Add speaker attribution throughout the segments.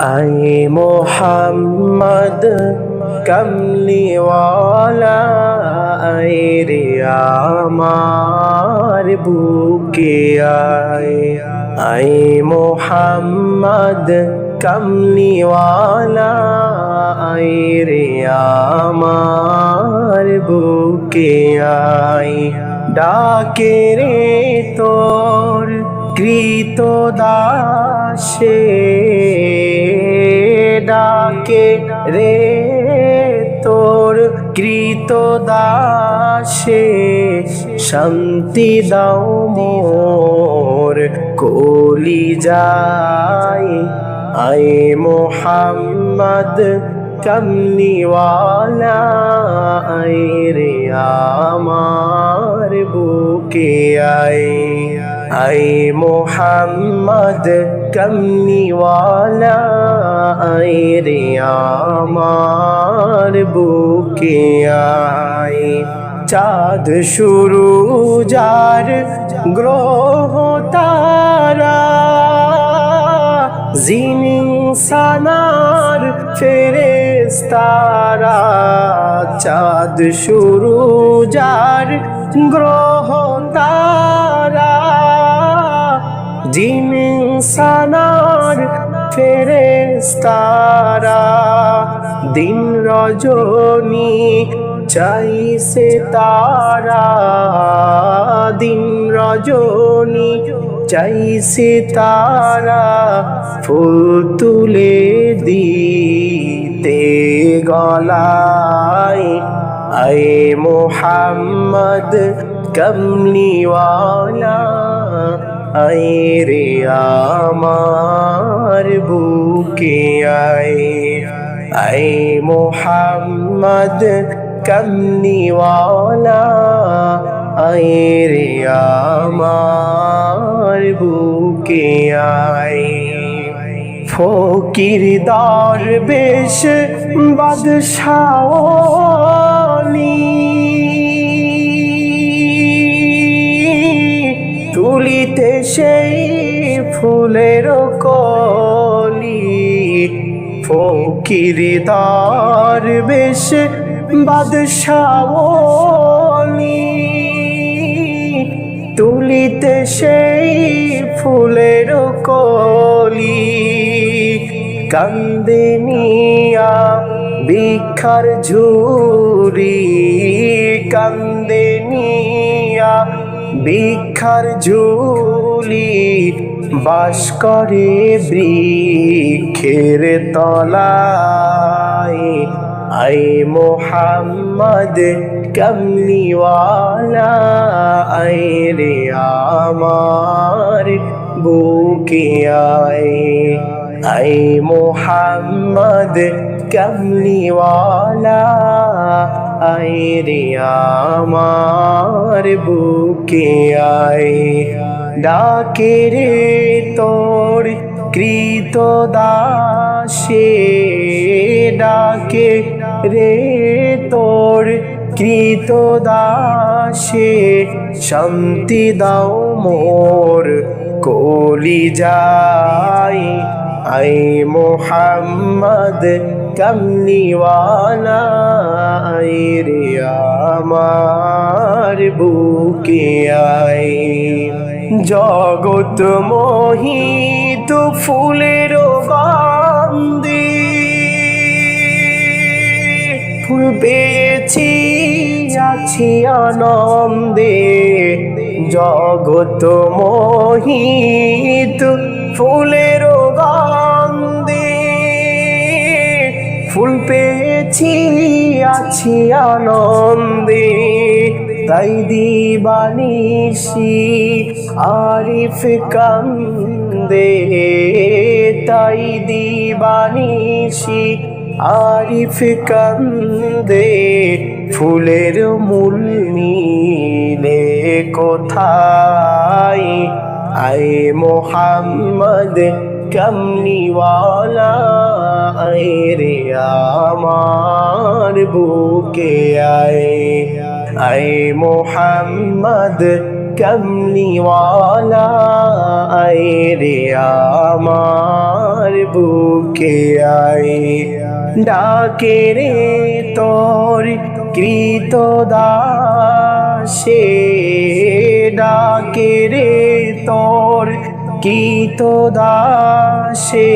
Speaker 1: আয়ে মোহাম্মদ কমলিওয়ালা আয়ে রে আমার বুকে আয়। আয়ে মোহাম্মদ কমলিওয়ালা আয়ে রে আমার বুকে আয়। ডাকে রে তোর কৃত দাসে। ডাকে রে তোর কৃত দাসে। শান্তি দাও মোর কলি যায় আয়ে মোহাম্মদ কমলিওয়ালা আয়ে রে আমার বুকে আয়। আয়ে মোহাম্মদ কমলিওয়ালা আয়ে রে আমার বুকে আয়। চাঁদ শুরু যার গ্রহ তারা জিনিং সানার ফেরেস্তারা চাঁদ শুরু যার গ্রহ তারা। জিনিং সানার ফেরেস্তারা দিন রজনী চাইছে তারা দিন রজনী। চাইছে তারা ফুল তুলে দিতে গলায়। আয়ে মোহাম্মদ কমলিওয়ালা, আয়ে রে আমার বুকে আয়ে। আয়ে মোহাম্মদ কমলিওয়ালা আয়ে রে আমার বুকে আয়ে। ফকির দরবেশ বাদশাওয়ালি তুলিতে সেই ফুলের কলি। ফকির দরবেশ বাদশাওয়ালি তুলিতে সেই ফুলের কলি, কান্দে নিয়া ভিক্ষার ঝুরি, কান্দে নিয়া ভিক্ষার ঝুলি, বাস করে বৃক্ষের তলায়। আই মোহাম্মদ কমলিওয়ালা আই রে আমার বুকে আয়। আই মোহাম্মদ কমলিওয়ালা আই রে আমার বুকে আয়। ডাকে রে তোর কৃত দাসে ডাকে রে তোর কৃত দাসে শান্তি দাও মোর কলি যাই আই মোহাম্মদ কমলিওয়ালা আই রে আমার বুকে আই জগত মোহিত ফুলের গন্ধে ফুল পেয়েছি, আছি আনন্দে। জগত মোহিত ফুলের গন্ধে। ফুল পেয়েছি, আছি আনন্দে। তাই দিবানিসি আরিফ কান্দে। তাই দিবানিসি আরিফ কান্দে, ফুলের মূল নীলে কোথায়? আয়ে মোহাম্মদ কমলিওয়ালা, আয়ে রে আমার বুকে আয়ে। আয়ে মোহাম্মদ কমলিওয়ালা আই রে আমার বুকে আই ডাকে রে তোর কৃত দাসে, ডাকে রে তোর কৃত দাসে,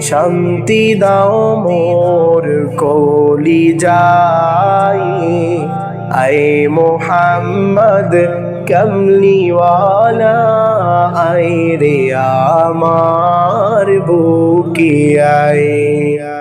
Speaker 1: শান্তি দাও মোর কলি যাই আয় মোহাম্মদ কমলিওয়ালা আয় রে আমার বুকে আয়